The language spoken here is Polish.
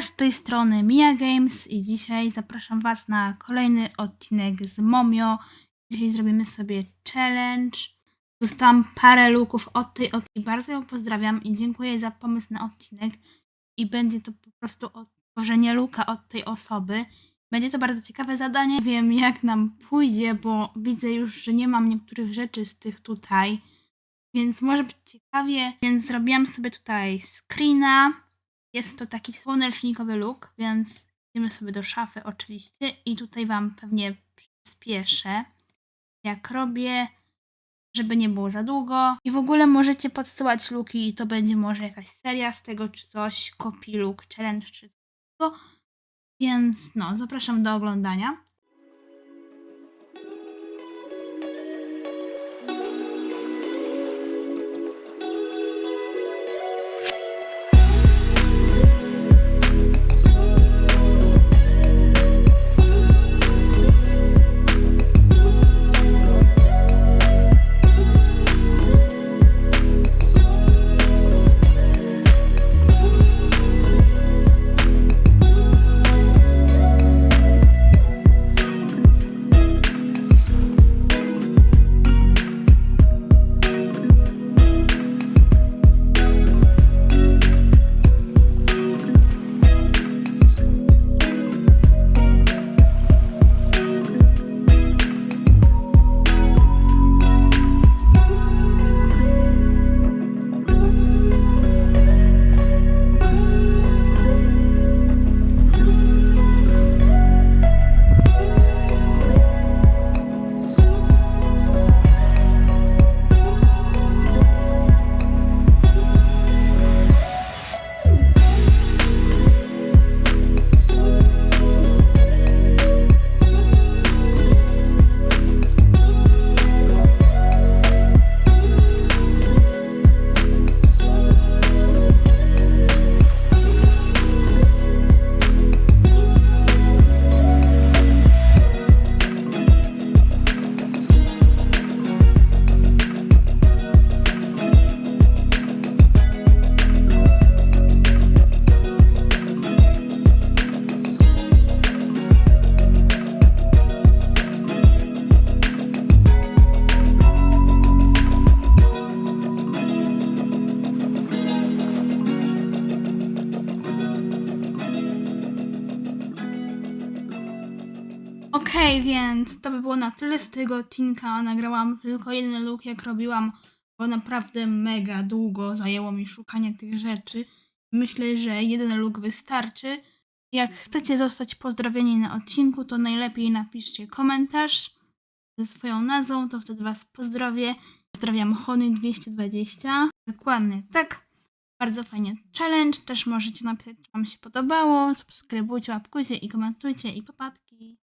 Z tej strony Mia Games i dzisiaj zapraszam Was na kolejny odcinek z Momio. Dzisiaj zrobimy sobie challenge. Dostałam parę looków od tej osoby i bardzo ją pozdrawiam i dziękuję za pomysł na odcinek. I będzie to po prostu odtworzenie looka od tej osoby. Będzie to bardzo ciekawe zadanie. Nie wiem jak nam pójdzie, bo widzę już, że nie mam niektórych rzeczy z tych tutaj. Więc może być ciekawie. Więc zrobiłam sobie tutaj screena. Jest to taki słonecznikowy look, więc idziemy sobie do szafy oczywiście i tutaj Wam pewnie przyspieszę, jak robię, żeby nie było za długo. I w ogóle możecie podsyłać looki i to będzie może jakaś seria z tego czy coś, copy look, challenge czy coś takiego. Więc no, zapraszam do oglądania. Okej, więc to by było na tyle z tego odcinka. Nagrałam tylko jeden look, jak robiłam, bo naprawdę mega długo zajęło mi szukanie tych rzeczy. Myślę, że jeden look wystarczy. Jak chcecie zostać pozdrowieni na odcinku, to najlepiej napiszcie komentarz ze swoją nazwą, to wtedy Was pozdrowię. Pozdrawiam Hony220. Dokładnie tak. Bardzo fajnie challenge. Też możecie napisać, czy Wam się podobało. Subskrybujcie, łapkujcie i komentujcie i popatki.